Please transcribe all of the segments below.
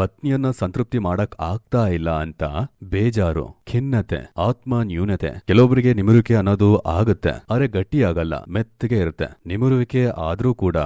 ಪತ್ನಿಯನ್ನ ಸಂತೃಪ್ತಿ ಮಾಡಕ್ ಆಗ್ತಾ ಇಲ್ಲ ಅಂತ ಬೇಜಾರು, ಖಿನ್ನತೆ ಆತ್ಮ ನ್ಯೂನತೆ ಕೆಲವೊಬ್ಬರಿಗೆ ನಿಮಿರುವಿಕೆ ಅನ್ನೋದು ಆಗುತ್ತೆ, ಅರೆ ಗಟ್ಟಿ ಆಗಲ್ಲ ಮೆತ್ತಗೆ ಇರುತ್ತೆ. ನಿಮಿರುವಿಕೆ ಆದ್ರೂ ಕೂಡ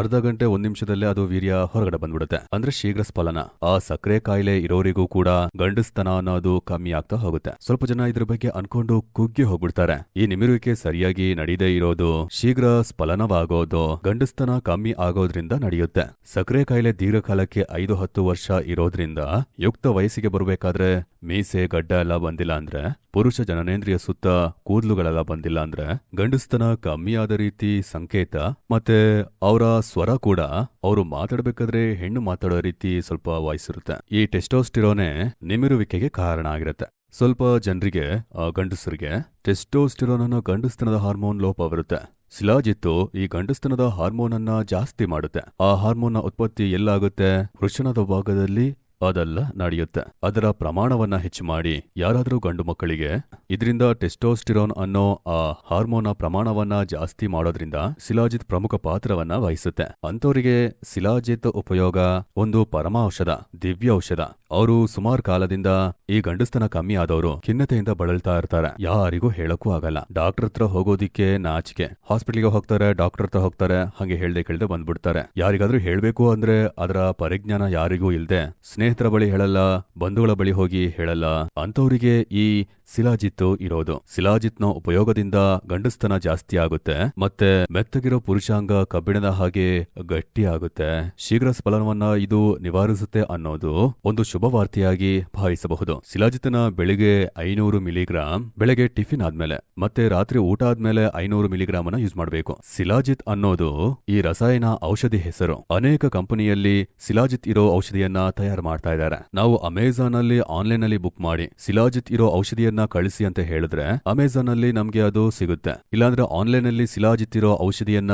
ಅರ್ಧ ಗಂಟೆ ಒಂದ್ ನಿಮಿಷದಲ್ಲೇ ಅದು ವೀರ್ಯ ಹೊರಗಡೆ ಬಂದ್ಬಿಡುತ್ತೆ. ಅಂದ್ರೆ ಶೀಘ್ರ ಸ್ಫಲನ ಆ ಸಕ್ಕರೆ ಕಾಯಿಲೆ ಇರೋರಿಗೂ ಕೂಡ ಗಂಡಸ್ತನ ಅನ್ನೋದು ಕಮ್ಮಿ ಆಗ್ತಾ ಹೋಗುತ್ತೆ. ಸ್ವಲ್ಪ ಜನ ಇದ್ರ ಬಗ್ಗೆ ಅನ್ಕೊಂಡು ಕುಗ್ಗಿ ಹೋಗ್ಬಿಡ್ತಾರೆ. ಈ ನಿಮಿರುವಿಕೆ ಸರಿಯಾಗಿ ನಡೀದೇ ಇರೋದು ಶೀಘ್ರ ಸ್ಫಲನವಾಗೋದು ಗಂಡಸ್ತನ ಕಮ್ಮಿ ಆಗೋದ್ರಿಂದ ನಡೆಯುತ್ತೆ. ಸಕ್ಕರೆ ಕಾಯಿಲೆ ದೀರ್ಘಕಾಲಕ್ಕೆ ಐದು ಹತ್ತು ವರ್ಷ ಇರೋದ್ರಿಂದ ಯುಕ್ತ ವಯಸ್ಸಿಗೆ ಬರಬೇಕಾದ್ರೆ ಮೀಸೆ, ಗಡ್ಡ ಎಲ್ಲ ಬಂದಿಲ್ಲ ಅಂದ್ರೆ, ಪುರುಷ ಜನನೇಂದ್ರಿಯ ಸುತ್ತ ಕೂದಲುಗಳೆಲ್ಲ ಬಂದಿಲ್ಲ ಅಂದ್ರೆ, ಗಂಡಸ್ತನ ಕಮ್ಮಿಯಾದ ರೀತಿ ಸಂಕೇತ ಮತ್ತೆ ಅವರ ಸ್ವರ ಕೂಡ ಅವರು ಮಾತಾಡಬೇಕಾದ್ರೆ ಹೆಣ್ಣು ಮಾತಾಡೋ ರೀತಿ ಸ್ವಲ್ಪ ವಾಯಿಸಿರುತ್ತೆ. ಈ ಟೆಸ್ಟೋಸ್ಟಿರೋನೆ ನಿಮಿರುವಿಕೆಗೆ ಕಾರಣ ಆಗಿರುತ್ತೆ. ಸ್ವಲ್ಪ ಜನರಿಗೆ ಗಂಡಸರಿಗೆ, ಟೆಸ್ಟೋಸ್ಟಿರೋನ್ ಅನ್ನೋ ಗಂಡಸ್ತನದ ಹಾರ್ಮೋನ್ ಲೋಪ ಬರುತ್ತೆ ಶಿಲಾಜಿತ್ತು ಈ ಗಂಡಸ್ತನದ ಹಾರ್ಮೋನ್ ಅನ್ನ ಜಾಸ್ತಿ ಮಾಡುತ್ತೆ. ಆ ಹಾರ್ಮೋನ್ನ ಉತ್ಪತ್ತಿ ಎಲ್ಲಾಗುತ್ತೆ? ವೃಷಣದ ಭಾಗದಲ್ಲಿ ಅದೆಲ್ಲ ನಡೆಯುತ್ತೆ. ಅದರ ಪ್ರಮಾಣವನ್ನ ಹೆಚ್ಚು ಮಾಡಿ ಯಾರಾದರೂ ಗಂಡು ಮಕ್ಕಳಿಗೆ ಇದರಿಂದ ಟೆಸ್ಟೋಸ್ಟಿರೋನ್ ಅನ್ನೋ ಆ ಹಾರ್ಮೋನ ಪ್ರಮಾಣವನ್ನ ಜಾಸ್ತಿ ಮಾಡೋದ್ರಿಂದ ಶಿಲಾಜಿತ್ ಪ್ರಮುಖ ಪಾತ್ರವನ್ನ ವಹಿಸುತ್ತೆ. ಅಂತವರಿಗೆ ಶಿಲಾಜಿತ್ ಉಪಯೋಗ ಒಂದು ಪರಮ ಔಷಧ ದಿವ್ಯ ಔಷಧ ಅವರು ಸುಮಾರು ಕಾಲದಿಂದ ಈ ಗಂಡಸ್ತನ ಕಮ್ಮಿ ಆದವರು ಖಿನ್ನತೆಯಿಂದ ಬಳಲ್ತಾ ಇರ್ತಾರೆ. ಯಾರಿಗೂ ಹೇಳಕ್ಕೂ ಆಗಲ್ಲ. ಡಾಕ್ಟರ್ ಹತ್ರ ಹೋಗೋದಿಕ್ಕೆ ನಾಚಿಕೆ. ಹಾಸ್ಪಿಟಲ್ಗೆ ಹೋಗ್ತಾರೆ, ಡಾಕ್ಟರ್ ಹತ್ರ ಹೋಗ್ತಾರೆ, ಹಂಗೆ ಹೇಳ್ದೆ ಕೇಳ್ದೆ ಬಂದ್ಬಿಡ್ತಾರೆ. ಯಾರಿಗಾದ್ರೂ ಹೇಳ್ಬೇಕು ಅಂದ್ರೆ ಅದರ ಪರಿಜ್ಞಾನ ಯಾರಿಗೂ ಇಲ್ದೆ ಸ್ನೇಹಿತರ ಬಳಿ ಹೇಳಲ್ಲ, ಬಂಧುಗಳ ಬಳಿ ಹೋಗಿ ಹೇಳಲ್ಲ. ಅಂತವರಿಗೆ ಈ ಶಿಲಾಜಿತ್ತು ಇರೋದು. ಶಿಲಾಜಿತ್ನ ಉಪಯೋಗದಿಂದ ಗಂಡಸ್ತನ ಜಾಸ್ತಿ ಆಗುತ್ತೆ, ಮತ್ತೆ ಮೆತ್ತಗಿರೋ ಪುರುಷಾಂಗ ಕಬ್ಬಿಣದ ಹಾಗೆ ಗಟ್ಟಿ ಆಗುತ್ತೆ. ಶೀಘ್ರ ಸ್ಫಲನವನ್ನ ಇದು ನಿವಾರಿಸುತ್ತೆ ಅನ್ನೋದು ಒಂದು ಶುಭವಾರ್ತೆಯಾಗಿ ಭಾವಿಸಬಹುದು. ಶಿಲಾಜಿತ್ನ ಬೆಳಿಗ್ಗೆ ಐನೂರು ಮಿಲಿಗ್ರಾಂ, ಬೆಳಗ್ಗೆ ಟಿಫಿನ್ ಆದ್ಮೇಲೆ, ಮತ್ತೆ ರಾತ್ರಿ ಊಟ ಆದ್ಮೇಲೆ ಐನೂರು ಮಿಲಿಗ್ರಾಮ್ ಅನ್ನ ಯೂಸ್ ಮಾಡಬೇಕು. ಶಿಲಾಜಿತ್ ಅನ್ನೋದು ಈ ರಸಾಯನ ಔಷಧಿ ಹೆಸರು. ಅನೇಕ ಕಂಪನಿಯಲ್ಲಿ ಶಿಲಾಜಿತ್ ಇರೋ ಔಷಧಿಯನ್ನ ತಯಾರು ಮಾಡ್ತಾ ಇದ್ದಾರೆ. ನಾವು ಅಮೆಝಾನ್ ಅಲ್ಲಿ ಆನ್ಲೈನ್ ಅಲ್ಲಿ ಬುಕ್ ಮಾಡಿ ಸಿಲಾಜಿತ್ ಇರೋ ಔಷಧಿಯನ್ನ ಕಳಿಸಿ ಅಂತ ಹೇಳಿದ್ರೆ ಅಮೆಝಾನ್ ಅಲ್ಲಿ ನಮ್ಗೆ ಅದು ಸಿಗುತ್ತೆ. ಇಲ್ಲಾಂದ್ರೆ ಆನ್ಲೈನ್ ಅಲ್ಲಿ ಸಿಲಾಜಿತ್ ಇರೋ ಔಷಧಿಯನ್ನ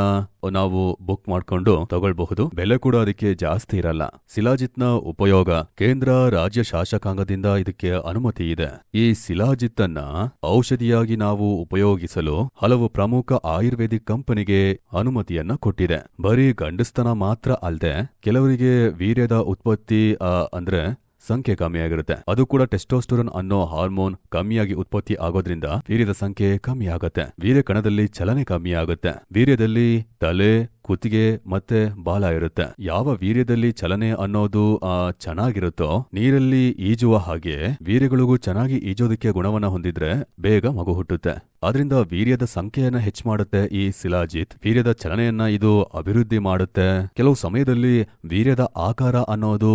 ನಾವು ಬುಕ್ ಮಾಡ್ಕೊಂಡು ತಗೊಳ್ಬಹುದು. ಬೆಲೆ ಕೂಡ ಅದಕ್ಕೆ ಜಾಸ್ತಿ ಇರಲ್ಲ. ಶಿಲಾಜಿತ್ನ ಉಪಯೋಗ ಕೇಂದ್ರ, ರಾಜ್ಯ ಶಾಸಕಾಂಗದಿಂದ ಇದಕ್ಕೆ ಅನುಮತಿ ಇದೆ. ಈ ಶಿಲಾಜಿತ್ ಅನ್ನ ಔಷಧಿಯಾಗಿ ನಾವು ಉಪಯೋಗಿಸಲು ಹಲವು ಪ್ರಮುಖ ಆಯುರ್ವೇದಿಕ್ ಕಂಪನಿಗೆ ಅನುಮತಿಯನ್ನ ಕೊಟ್ಟಿದೆ. ಬರೀ ಗಂಡಸ್ತನ ಮಾತ್ರ ಅಲ್ಲದೆ ಕೆಲವರಿಗೆ ವೀರ್ಯದ ಉತ್ಪತ್ತಿ ಅಂದ್ರೆ ಸಂಖ್ಯೆ ಕಮ್ಮಿಯಾಗಿರುತ್ತೆ. ಅದು ಕೂಡ ಟೆಸ್ಟೋಸ್ಟೋರನ್ ಅನ್ನೋ ಹಾರ್ಮೋನ್ ಕಮ್ಮಿಯಾಗಿ ಉತ್ಪತ್ತಿ ಆಗೋದ್ರಿಂದ ವೀರ್ಯದ ಸಂಖ್ಯೆ ಕಮ್ಮಿ ಆಗುತ್ತೆ ವೀರ್ಯ ಕಣದಲ್ಲಿ ಚಲನೆ ಕಮ್ಮಿ ಆಗುತ್ತೆ ವೀರ್ಯದಲ್ಲಿ ತಲೆ ಕುತ್ತಿಗೆ ಮತ್ತೆ ಬಾಲ ಇರುತ್ತೆ. ಯಾವ ವೀರ್ಯದಲ್ಲಿ ಚಲನೆ ಅನ್ನೋದು ಆ, ಚೆನ್ನಾಗಿರುತ್ತೋ ನೀರಲ್ಲಿ ಈಜುವ ಹಾಗೆ ವೀರ್ಯಗಳಿಗೂ ಚೆನ್ನಾಗಿ ಈಜೋದಕ್ಕೆ ಗುಣವನ್ನ ಹೊಂದಿದ್ರೆ ಬೇಗ ಮಗು ಹುಟ್ಟುತ್ತೆ. ಆದ್ರಿಂದ ವೀರ್ಯದ ಸಂಖ್ಯೆಯನ್ನ ಹೆಚ್ಚು ಮಾಡುತ್ತೆ ಈ ಶಿಲಾಜಿತ್. ವೀರ್ಯದ ಚಲನೆಯನ್ನ ಇದು ಅಭಿವೃದ್ಧಿ ಮಾಡುತ್ತೆ. ಕೆಲವು ಸಮಯದಲ್ಲಿ ವೀರ್ಯದ ಆಕಾರ ಅನ್ನೋದು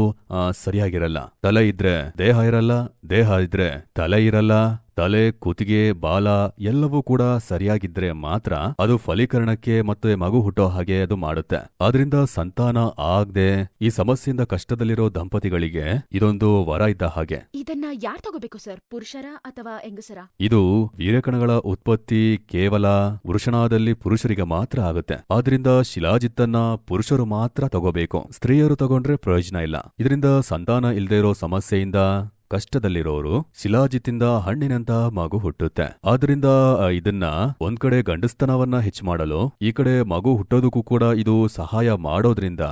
ಸರಿಯಾಗಿರಲ್ಲ. ತಲೆ ಇದ್ರೆ ದೇಹ ಇರಲ್ಲ ದೇಹ ಇದ್ರೆ ತಲೆ ಇರಲ್ಲ ತಲೆ ಕುತ್ತಿಗೆ ಬಾಲ ಎಲ್ಲವೂ ಕೂಡ ಸರಿಯಾಗಿದ್ರೆ ಮಾತ್ರ ಅದು ಫಲೀಕರಣಕ್ಕೆ ಮತ್ತೆ ಮಗು ಹುಟ್ಟೋ ಹಾಗೆ ಅದು ಮಾಡುತ್ತೆ. ಅದರಿಂದ ಸಂತಾನ ಆಗದೆ ಈ ಸಮಸ್ಯೆಯಿಂದ ಕಷ್ಟದಲ್ಲಿರೋ ದಂಪತಿಗಳಿಗೆ ಇದೊಂದು ವರ ಇದ್ದ ಹಾಗೆ. ಇದನ್ನ ಯಾರು ತಗೋಬೇಕು ಸರ್? ಪುರುಷರ ಅಥವಾ ಹೆಂಗಸರ? ಇದು ವೀರಕಣಗಳ ಉತ್ಪತ್ತಿ ಕೇವಲ ವೃಷಣಾದಲ್ಲಿ ಪುರುಷರಿಗೆ ಮಾತ್ರ ಆಗುತ್ತೆ. ಆದ್ರಿಂದ ಶಿಲಾಜಿತ್ತನ್ನ ಪುರುಷರು ಮಾತ್ರ ತಗೋಬೇಕು. ಸ್ತ್ರೀಯರು ತಗೊಂಡ್ರೆ ಪ್ರಯೋಜನ ಇಲ್ಲ. ಇದರಿಂದ ಸಂತಾನ ಇಲ್ಲದೆ ಇರೋ ಸಮಸ್ಯೆಯಿಂದ ಕಷ್ಟದಲ್ಲಿರೋರು ಶಿಲಾಜಿತ್ತಿಂದ ಹಣ್ಣಿನಂತ ಮಗು ಹುಟ್ಟುತ್ತೆ. ಆದ್ರಿಂದ ಇದನ್ನ ಒಂದ್ ಕಡೆ ಗಂಡಸ್ತನವನ್ನ ಹೆಚ್ಚು ಮಾಡಲು, ಈ ಕಡೆ ಮಗು ಹುಟ್ಟೋದಕ್ಕೂ ಕೂಡ ಇದು ಸಹಾಯ ಮಾಡೋದ್ರಿಂದ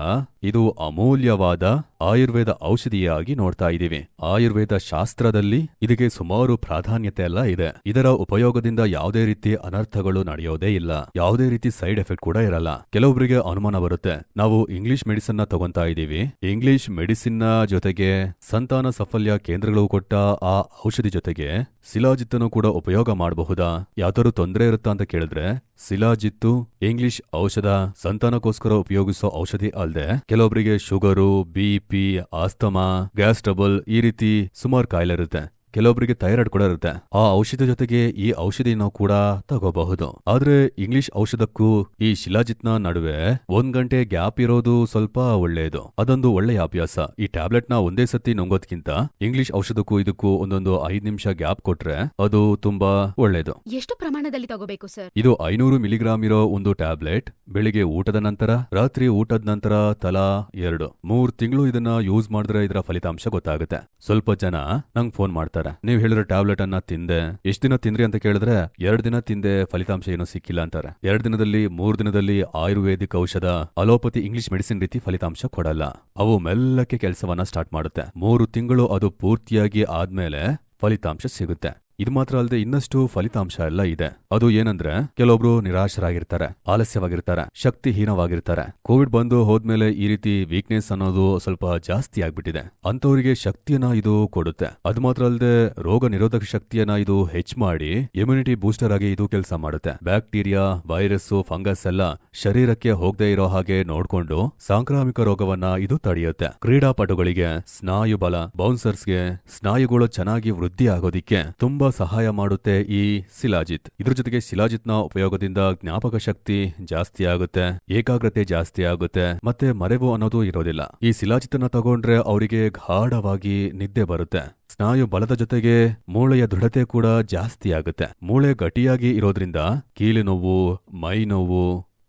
ಇದು ಅಮೂಲ್ಯವಾದ ಆಯುರ್ವೇದ ಔಷಧಿಯಾಗಿ ನೋಡ್ತಾ ಇದೀವಿ ಆಯುರ್ವೇದ ಶಾಸ್ತ್ರದಲ್ಲಿ ಇದಕ್ಕೆ ಸುಮಾರು ಪ್ರಾಧಾನ್ಯತೆ ಎಲ್ಲ ಇದೆ. ಇದರ ಉಪಯೋಗದಿಂದ ಯಾವುದೇ ರೀತಿ ಅನರ್ಥಗಳು ನಡೆಯೋದೇ ಇಲ್ಲ. ಯಾವುದೇ ರೀತಿ ಸೈಡ್ ಎಫೆಕ್ಟ್ ಕೂಡ ಇರಲ್ಲ. ಕೆಲವೊಬ್ಬರಿಗೆ ಅನುಮಾನ ಬರುತ್ತೆ. ನಾವು ಇಂಗ್ಲಿಷ್ ಮೆಡಿಸಿನ್ನ ತಗೊಂತಾ ಇದೀವಿ ಇಂಗ್ಲಿಷ್ ಮೆಡಿಸಿನ್ನ ಜೊತೆಗೆ ಸಂತಾನ ಸಫಲ್ಯ ಕೇಂದ್ರಗಳು ಕೊಟ್ಟ ಆ ಔಷಧಿ ಜೊತೆಗೆ ಶಿಲಾಜಿತ್ತನ್ನು ಕೂಡ ಉಪಯೋಗ ಮಾಡಬಹುದಾ? ಯಾವ್ದಾದ್ರು ತೊಂದರೆ ಇರುತ್ತಾ ಅಂತ ಕೇಳಿದ್ರೆ ಶಿಲಾಜಿತ್ತು ಇಂಗ್ಲಿಷ್ ಔಷಧ ಸಂತಾನಕ್ಕೋಸ್ಕರ ಉಪಯೋಗಿಸೋ ಔಷಧಿ ಅಲ್ಲದೆ ಕೆಲವೊಬ್ಬರಿಗೆ sugar BP asthma, gas trouble ಈ ರೀತಿ ಸುಮಾರು ಕಾಯಿಲೆ ಇರುತ್ತೆ ಕೆಲವೊಬ್ಬರಿಗೆ ಥೈರಾಯ್ಡ್ ಕೂಡ ಇರುತ್ತೆ. ಆ ಔಷಧ ಜೊತೆಗೆ ಈ ಔಷಧಿನ ಕೂಡ ತಗೋಬಹುದು. ಆದ್ರೆ ಇಂಗ್ಲಿಷ್ ಔಷಧಕ್ಕೂ ಈ ಶಿಲಾಜಿತ್ನ ನಡುವೆ ಒಂದ್ ಗಂಟೆ ಗ್ಯಾಪ್ ಇರೋದು ಸ್ವಲ್ಪ ಒಳ್ಳೆಯದು ಅದೊಂದು ಒಳ್ಳೆಯ ಅಭ್ಯಾಸ. ಈ ಟ್ಯಾಬ್ಲೆಟ್ನ ಒಂದೇ ಸತಿ ನುಂಗೋದ್ಕಿಂತ ಇಂಗ್ಲಿಷ್ ಔಷಧಕ್ಕೂ ಇದಕ್ಕೂ ಒಂದೊಂದು ಐದ್ ನಿಮಿಷ ಗ್ಯಾಪ್ ಕೊಟ್ರೆ ಅದು ತುಂಬಾ ಒಳ್ಳೇದು. ಎಷ್ಟು ಪ್ರಮಾಣದಲ್ಲಿ ತಗೋಬೇಕು ಸರ್? ಇದು ಐನೂರು ಮಿಲಿಗ್ರಾಮ್ ಇರೋ ಒಂದು ಟ್ಯಾಬ್ಲೆಟ್ ಬೆಳಿಗ್ಗೆ ಊಟದ ನಂತರ ರಾತ್ರಿ ಊಟದ ನಂತರ ತಲಾ ಎರಡು. ಮೂರ್ ತಿಂಗಳು ಇದನ್ನ ಯೂಸ್ ಮಾಡಿದ್ರೆ ಇದರ ಫಲಿತಾಂಶ ಗೊತ್ತಾಗುತ್ತೆ. ಸ್ವಲ್ಪ ಜನ ನಂಗೆ ಫೋನ್ ಮಾಡ್ತಾರೆ. ಅಂತಾರೆ ನೀವು ಹೇಳಿರೋ ಟ್ಯಾಬ್ಲೆಟ್ ಅನ್ನ ತಿಂದೆ, ಎಷ್ಟ್ ದಿನ ತಿಂದ್ರಿ ಅಂತ ಕೇಳಿದ್ರೆ ಎರಡ್ ದಿನ ತಿಂದೆ ಫಲಿತಾಂಶ ಏನೂ ಸಿಕ್ಕಿಲ್ಲ ಅಂತಾರೆ. ಎರಡ್ ದಿನದಲ್ಲಿ, ಮೂರ್ ದಿನದಲ್ಲಿ ಆಯುರ್ವೇದಿಕ್ ಔಷಧ, ಅಲೋಪತಿ ಇಂಗ್ಲಿಷ್ ಮೆಡಿಸಿನ್ ರೀತಿ ಫಲಿತಾಂಶ ಕೊಡಲ್ಲ. ಅವು ಮೆಲ್ಲಕ್ಕೆ ಕೆಲಸವನ್ನ ಸ್ಟಾರ್ಟ್ ಮಾಡುತ್ತೆ. ಮೂರು ತಿಂಗಳು ಅದು ಪೂರ್ತಿಯಾಗಿ ಆದ್ಮೇಲೆ ಫಲಿತಾಂಶ ಸಿಗುತ್ತೆ. ಇದು ಮಾತ್ರ ಅಲ್ಲದೆ ಇನ್ನಷ್ಟು ಫಲಿತಾಂಶ ಎಲ್ಲ ಇದೆ. ಅದು ಏನಂದ್ರೆ, ಕೆಲವೊಬ್ರು ನಿರಾಶರಾಗಿರ್ತಾರೆ, ಆಲಸ್ಯವಾಗಿರ್ತಾರೆ, ಶಕ್ತಿಹೀನವಾಗಿರ್ತಾರೆ. ಕೋವಿಡ್ ಬಂದು ಹೋದ್ಮೇಲೆ ಈ ರೀತಿ ವೀಕ್ನೆಸ್ ಅನ್ನೋದು ಸ್ವಲ್ಪ ಜಾಸ್ತಿ ಆಗ್ಬಿಟ್ಟಿದೆ. ಅಂತವರಿಗೆ ಶಕ್ತಿಯನ್ನ ಇದು ಕೊಡುತ್ತೆ. ಅದು ಮಾತ್ರ ಅಲ್ಲದೆ ರೋಗ ನಿರೋಧಕ ಶಕ್ತಿಯನ್ನ ಇದು ಹೆಚ್ಚ್ ಮಾಡಿ ಇಮ್ಯುನಿಟಿ ಬೂಸ್ಟರ್ ಆಗಿ ಇದು ಕೆಲಸ ಮಾಡುತ್ತೆ. ಬ್ಯಾಕ್ಟೀರಿಯಾ ವೈರಸ್ ಫಂಗಸ್ ಎಲ್ಲ ಶರೀರಕ್ಕೆ ಹೋಗದೆ ಇರೋ ಹಾಗೆ ನೋಡ್ಕೊಂಡು ಸಾಂಕ್ರಾಮಿಕ ರೋಗವನ್ನ ಇದು ತಡೆಯುತ್ತೆ. ಕ್ರೀಡಾಪಟುಗಳಿಗೆ ಸ್ನಾಯು ಬಲ ಬೌನ್ಸರ್ಸ್ಗೆ ಸ್ನಾಯುಗಳು ಚೆನ್ನಾಗಿ ವೃದ್ಧಿ ಆಗೋದಿಕ್ಕೆ ತುಂಬಾ ಸಹಾಯ ಮಾಡುತ್ತೆ ಈ ಸಿಲಾಜಿತ್. ಇದ್ರ ಜೊತೆಗೆ ಶಿಲಾಜಿತ್ನ ಉಪಯೋಗದಿಂದ ಜ್ಞಾಪಕ ಶಕ್ತಿ ಜಾಸ್ತಿ ಆಗುತ್ತೆ, ಏಕಾಗ್ರತೆ ಜಾಸ್ತಿ ಆಗುತ್ತೆ, ಮತ್ತೆ ಮರೆವು ಅನ್ನೋದು ಇರೋದಿಲ್ಲ. ಈ ಶಿಲಾಜಿತನ ತಗೊಂಡ್ರೆ ಅವರಿಗೆ ಗಾಢವಾಗಿ ನಿದ್ದೆ ಬರುತ್ತೆ. ಸ್ನಾಯು ಬಲದ ಜೊತೆಗೆ ಮೂಳೆಯ ದೃಢತೆ ಕೂಡ ಜಾಸ್ತಿ ಆಗುತ್ತೆ. ಮೂಳೆ ಗಟ್ಟಿಯಾಗಿ ಇರೋದ್ರಿಂದ ಕೀಲು ನೋವು ಮೈ ನೋವು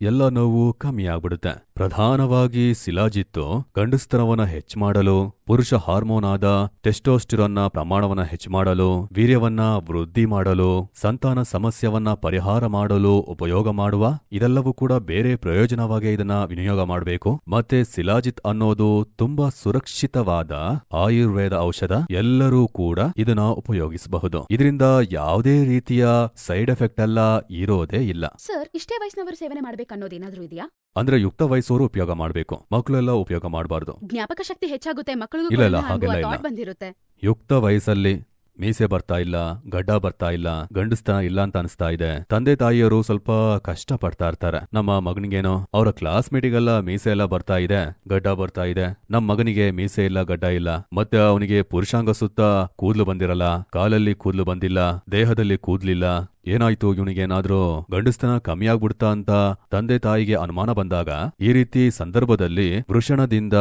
ಎಲ್ಲ ನೋವು ಕಮ್ಮಿ ಆಗ್ಬಿಡುತ್ತೆ. ಪ್ರಧಾನವಾಗಿ ಸಿಲಾಜಿತ್ತು ಗಂಡಸ್ತರವನ್ನ ಹೆಚ್ಚು ಮಾಡಲು ಪುರುಷ ಹಾರ್ಮೋನ್ ಆದ ಟೆಸ್ಟೋಸ್ಟಿರನ್ನ ಪ್ರಮಾಣವನ್ನ ಹೆಚ್ಚು ಮಾಡಲು ವೀರ್ಯವನ್ನ ವೃದ್ಧಿ ಮಾಡಲು, ಸಂತಾನ ಸಮಸ್ಯೆವನ್ನ ಪರಿಹಾರ ಮಾಡಲು ಉಪಯೋಗ ಮಾಡುವ, ಇದೆಲ್ಲವೂ ಕೂಡ ಬೇರೆ ಪ್ರಯೋಜನವಾಗಿ ಇದನ್ನ ವಿನಿಯೋಗ ಮಾಡಬೇಕು. ಮತ್ತೆ ಸಿಲಾಜಿತ್ ಅನ್ನೋದು ತುಂಬಾ ಸುರಕ್ಷಿತವಾದ ಆಯುರ್ವೇದ ಔಷಧ. ಎಲ್ಲರೂ ಕೂಡ ಇದನ್ನ ಉಪಯೋಗಿಸಬಹುದು. ಇದರಿಂದ ಯಾವುದೇ ರೀತಿಯ ಸೈಡ್ ಎಫೆಕ್ಟ್ ಎಲ್ಲ ಇರೋದೇ ಇಲ್ಲ. ಸರ್, ಇಷ್ಟೇ ವಯಸ್ಸಿನವರು ಸೇವನೆ ಮಾಡ್ಬೇಕನ್ನೋದೇನಾದ್ರೂ ಇದೆಯಾ? ಅಂದ್ರೆ ಯುಕ್ತ ವಯಸ್ಸೋರು ಉಪಯೋಗ ಮಾಡಬೇಕು. ಮಕ್ಕಳೆಲ್ಲ ಉಪಯೋಗ ಮಾಡಬಾರ್ದು. ಜ್ಞಾಪಕ ಶಕ್ತಿ ಹೆಚ್ಚಾಗುತ್ತೆ ಮಕ್ಕಳು ಇಲ್ಲ, ಕೂಡ ಇಲ್ಲ, ಹಾಗೆಲ್ಲ ಇಲ್ಲ. ಬಂದಿರುತ್ತೆ. ಯುಕ್ತ ವಯಸ್ಸಲ್ಲಿ ಮೀಸೆ ಬರ್ತಾ ಇಲ್ಲ ಗಡ್ಡ ಬರ್ತಾ ಇಲ್ಲ ಗಂಡಸ್ತನ ಇಲ್ಲ ಅಂತ ಅನಿಸ್ತಾ ಇದೆ. ತಂದೆ ತಾಯಿಯರು ಸ್ವಲ್ಪ ಕಷ್ಟ ಪಡ್ತಾ ಇರ್ತಾರೆ. ನಮ್ಮ ಮಗನಿಗೇನೋ ಅವರ ಕ್ಲಾಸ್ಮೇಟಿಗೆಲ್ಲ ಮೀಸೆ ಎಲ್ಲ ಬರ್ತಾ ಇದೆ ಗಡ್ಡ ಬರ್ತಾ ಇದೆ. ನಮ್ಮ ಮಗನಿಗೆ ಮೀಸೆ ಇಲ್ಲ ಗಡ್ಡ ಇಲ್ಲ. ಮತ್ತೆ ಅವನಿಗೆ ಪುರುಷಾಂಗ ಸುತ್ತ ಕೂದ್ಲು ಬಂದಿರಲ್ಲ ಕಾಲಲ್ಲಿ ಕೂದ್ಲು ಬಂದಿಲ್ಲ ದೇಹದಲ್ಲಿ ಕೂದ್ಲಿಲ್ಲ ಏನಾಯ್ತು ಇವನಿಗೇನಾದ್ರೂ ಗಂಡಸ್ತನ ಕಮ್ಮಿ ಆಗ್ಬಿಡ್ತಾ ಅಂತ ತಂದೆ ತಾಯಿಗೆ ಅನುಮಾನ ಬಂದಾಗ ಈ ರೀತಿ ಸಂದರ್ಭದಲ್ಲಿ ವೃಷಣದಿಂದ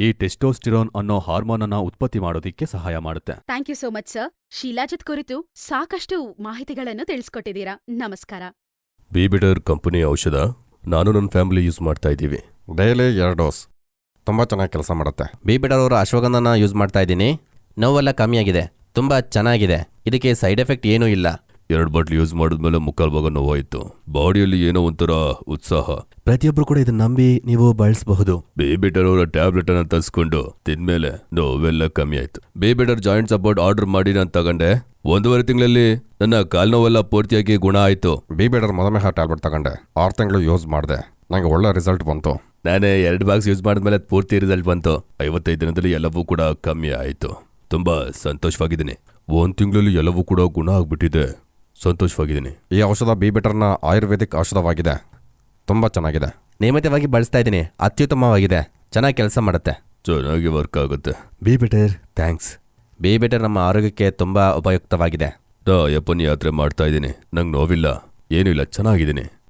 ಈ ಟೆಸ್ಟೋಸ್ಟಿರೋನ್ ಅನ್ನೋ ಹಾರ್ಮೋನ್ ಅನ್ನ ಉತ್ಪತ್ತಿ ಮಾಡೋದಿಕ್ಕೆ ಸಹಾಯ ಮಾಡುತ್ತೆ. Thank you so much sir. Shilajit ಕುರಿತು ಸಾಕಷ್ಟು ಮಾಹಿತಿಗಳನ್ನು ತಿಳಿಸ್ಕೊಟ್ಟಿದ್ದೀರಾ. ನಮಸ್ಕಾರ. ಬಿಬಿಡರ್ ಕಂಪನಿ ಔಷಧ. ನಾನು ನನ್ನ ಫ್ಯಾಮಿಲಿ ಯೂಸ್ ಮಾಡ್ತಾ ಇದ್ದೀವಿ. ಡೈಲಿ ಎರಡು ಡೋಸ್. ತುಂಬ ಚೆನ್ನಾಗಿ ಕೆಲಸ ಮಾಡುತ್ತೆ. ಬಿಬಿಡರ್ ಅವರು ಅಶ್ವಗಂಧನ ಯೂಸ್ ಮಾಡ್ತಾ ಇದ್ದೀನಿ. ನೋವೆಲ್ಲ ಕಮ್ಮಿ ಆಗಿದೆ. ತುಂಬ ಚೆನ್ನಾಗಿದೆ. ಇದಕ್ಕೆ ಸೈಡ್ ಎಫೆಕ್ಟ್ ಏನೂ ಇಲ್ಲ. ಎರಡು ಬಾಟ್ಲ್ ಯೂಸ್ ಮಾಡಿದ್ಮೇಲೆ ಮುಕ್ಕಾಲು ಭಾಗ ನೋವಾಯಿತು. ಬಾಡಿಯಲ್ಲಿ ಏನೋ ಒಂಥರ ಉತ್ಸಾಹ. ಪ್ರತಿಯೊಬ್ರು ಕೂಡ ಇದನ್ನ ನಂಬಿ ನೀವು ಬಳಸಬಹುದು. ಬೇಬಿಟರ್ ಅವರ ಟ್ಯಾಬ್ಲೆಟ್ ಅನ್ನ ತರಿಸ್ಕೊಂಡು ತಿಂದ್ಮೇಲೆ ನೋವೆಲ್ಲ ಕಮ್ಮಿ ಆಯ್ತು. ಬೇಬಿಟರ್ ಜಾಯಿಂಟ್ ಸಪೋರ್ಟ್ ಆರ್ಡರ್ ಮಾಡಿ ನಾನು ತಗೊಂಡೆ. ಒಂದೂವರೆ ತಿಂಗಳಲ್ಲಿ ನನ್ನ ಕಾಲ್ ನೋವೆಲ್ಲ ಪೂರ್ತಿಯಾಗಿ ಗುಣ ಆಯ್ತು. ಬೇಬಿಟರ್ ಮಧುಮೇಹ ಟ್ಯಾಬ್ಲೆಟ್ ತಗೊಂಡೆ. ಆರು ತಿಂಗಳು ಯೂಸ್ ಮಾಡಿದೆ. ನಂಗೆ ಒಳ್ಳೆ ರಿಸಲ್ಟ್ ಬಂತು. ನಾನೇ ಎರಡು ಬಾಕ್ಸ್ ಯೂಸ್ ಮಾಡಿದ್ಮೇಲೆ ಪೂರ್ತಿ ರಿಸಲ್ಟ್ ಬಂತು. ಐವತ್ತೈದು ದಿನದಲ್ಲಿ ಎಲ್ಲವೂ ಕೂಡ ಕಮ್ಮಿ ಆಯಿತು. ತುಂಬಾ ಸಂತೋಷವಾಗಿದ್ದೀನಿ. ಒಂದು ತಿಂಗಳಲ್ಲಿ ಎಲ್ಲವೂ ಕೂಡ ಗುಣ ಆಗ್ಬಿಟ್ಟಿದೆ. ಸಂತೋಷವಾಗಿದ್ದೀನಿ. ಈ ಔಷಧ ಬಿ ಬೆಟರ್ನ ಆಯುರ್ವೇದಿಕ್ ಔಷಧವಾಗಿದೆ. ತುಂಬ ಚೆನ್ನಾಗಿದೆ. ನಿಯಮಿತವಾಗಿ ಬಳಸ್ತಾ ಇದ್ದೀನಿ. ಅತ್ಯುತ್ತಮವಾಗಿದೆ. ಚೆನ್ನಾಗಿ ಕೆಲಸ ಮಾಡುತ್ತೆ. ಚೆನ್ನಾಗಿ ವರ್ಕ್ ಆಗುತ್ತೆ. Be better thanks. Be better ನಮ್ಮ ಆರೋಗ್ಯಕ್ಕೆ ತುಂಬ ಉಪಯುಕ್ತವಾಗಿದೆ. ನಾ ಯಪ್ಪನ್ ಯಾತ್ರೆ ಮಾಡ್ತಾ ಇದ್ದೀನಿ. ನಂಗೆ ನೋವಿಲ್ಲ. ಏನೂ ಇಲ್ಲ. ಚೆನ್ನಾಗಿದ್ದೀನಿ.